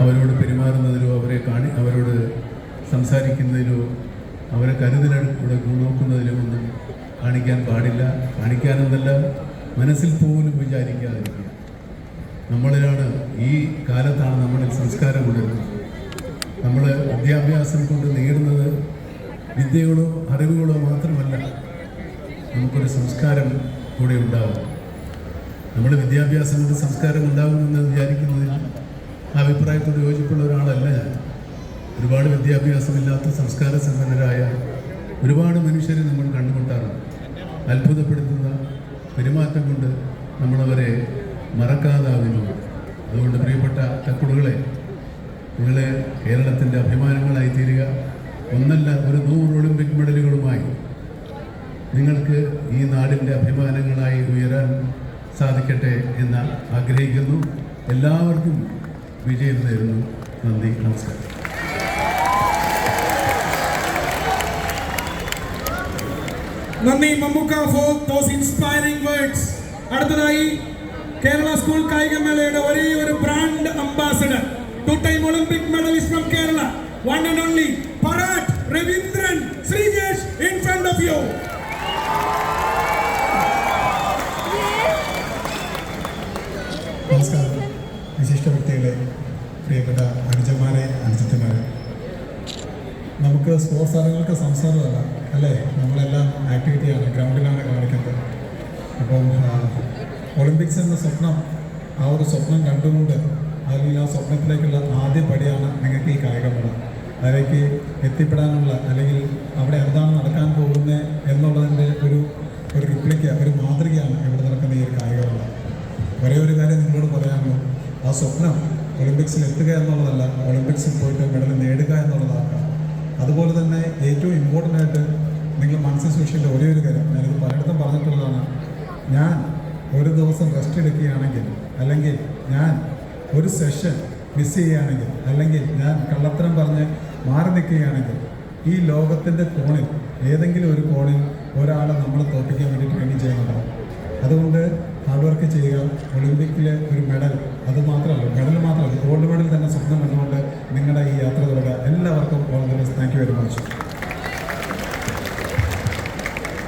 അവരോട് പെരുമാറുന്നതിലോ അവരെ കാണി അവരോട് സംസാരിക്കുന്നതിലോ അവരെ കരുതലോടെ നോക്കുന്നതിലോ ഒന്നും കാണിക്കാൻ പാടില്ല. കാണിക്കാനെന്നല്ല മനസ്സിൽ പോലും വിചാരിക്കാതിരിക്കുക. നമ്മളിലാണ് ഈ കാലത്താണ് നമ്മളിൽ സംസ്കാരം കൊണ്ടുവരുന്നത് നമ്മൾ വിദ്യാഭ്യാസം കൊണ്ട് നേടുന്നത് വിദ്യകളോ അറിവുകളോ മാത്രമല്ല നമുക്കൊരു സംസ്കാരം കൂടെ ഉണ്ടാവും. നമ്മൾ വിദ്യാഭ്യാസം കൊണ്ട് സംസ്കാരം ഉണ്ടാകുമെന്ന് വിചാരിക്കുന്നതിൽ അഭിപ്രായത്തോട് യോജിപ്പുള്ള ഒരാളല്ല ഞാൻ. ഒരുപാട് വിദ്യാഭ്യാസമില്ലാത്ത സംസ്കാര സമ്പന്നരായ ഒരുപാട് മനുഷ്യരെ നമ്മൾ കണ്ടുമുട്ടാറുണ്ട്. അത്ഭുതപ്പെടുത്തുന്ന പെരുമാറ്റം കൊണ്ട് നമ്മളവരെ മറക്കാതാവുന്നു അതുകൊണ്ട് പ്രിയപ്പെട്ട തക്കുടുകളെ നിങ്ങൾ കേരളത്തിന്റെ അഭിമാനങ്ങളായി തീരുക. ഒന്നല്ല ഒരു നൂറ് ഒളിമ്പിക് മെഡലുകളുമായി നിങ്ങൾക്ക് ഈ നാടിന്റെ അഭിമാനങ്ങളായി ഉയരാൻ സാധിക്കട്ടെ എന്ന് ആഗ്രഹിക്കുന്നു. എല്ലാവർക്കും വിജയം നേരുന്നു നന്ദി നമസ്കാരം. നന്ദി Mammookka for those inspiring words അടുത്തതായി കേരള സ്കൂൾ കായികമേളയുടെ ഒരേ ഒരു brand ambassador two time Olympic medallist from Kerala one and only Parattu Raveendran Sreejesh in front of you നമസ്കാരം വിശിഷ്ട വ്യക്തികളെ പ്രിയപ്പെട്ട അനുജന്മാരെ അനുജത്തിമാരെ. നമുക്ക് സ്പോർട്സ് താരങ്ങൾക്ക് സംസാരമല്ല അല്ലേ? നമ്മളെല്ലാം ആക്ടിവിറ്റിയാണ് ഗ്രൗണ്ടിലാണ് കാണിക്കുന്നത്. അപ്പം ഒളിമ്പിക്സ് എന്ന സ്വപ്നം ആ ഒരു സ്വപ്നം കണ്ടുകൊണ്ട് അല്ലെങ്കിൽ ആ സ്വപ്നത്തിലേക്കുള്ള ആദ്യ പടിയാണ് നിങ്ങൾക്ക് ഈ കായികമേള. അതിലേക്ക് എത്തിപ്പെടാനുള്ള അല്ലെങ്കിൽ അവിടെ എന്താണ് നടക്കാൻ പോകുന്നത് എന്നുള്ളതിന്റെ ഒരു ഒരു റിപ്ലിക്ക ഒരു മാതൃകയാണ് ഇവിടെ നടക്കുന്ന ഈ ഒരു കായികമേള. ഒരേ ഒരു കാര്യം നിങ്ങളോട് പറയാനുള്ളൂ. ആ സ്വപ്നം ഒളിമ്പിക്സിൽ എത്തുക എന്നുള്ളതല്ല ഒളിമ്പിക്സിൽ പോയിട്ട് മെഡൽ നേടുക എന്നുള്ളതാണ്. അതുപോലെ തന്നെ ഏറ്റവും ഇമ്പോർട്ടന്റ് ആയിട്ട് നിങ്ങൾ മനസ്സിൽ സൂക്ഷിക്കേണ്ട ഒരേ ഒരു കാര്യം ഞാനിത് പലയിടത്തും പറഞ്ഞിട്ടുള്ളതാണ്. ഞാൻ ഒരു ദിവസം റെസ്റ്റ് എടുക്കുകയാണെങ്കിൽ അല്ലെങ്കിൽ ഞാൻ ഒരു സെഷൻ മിസ് ചെയ്യുകയാണെങ്കിൽ അല്ലെങ്കിൽ ഞാൻ കള്ളത്തരം പറഞ്ഞ് മാറി നിൽക്കുകയാണെങ്കിൽ ഈ ലോകത്തിന്റെ കോണിൽ ഏതെങ്കിലും ഒരു കോണിൽ ഒരാളെ നമ്മൾ തോൽപ്പിക്കാൻ വേണ്ടി ട്രെയിനിങ് ചെയ്യുന്നുണ്ടാവും. അതുകൊണ്ട് വർക്ക് ചെയ്യുക. ഒളിമ്പിക്കിലെ ഒരു മെഡൽ അത് മാത്രമല്ല മെഡൽ മാത്രമല്ല ഗോൾഡ് മെഡൽ തന്നെ സ്വപ്നം കണ്ടുകൊണ്ട് നിങ്ങളുടെ ഈ യാത്ര തുടരുക. എല്ലാവർക്കും all the best thank you very much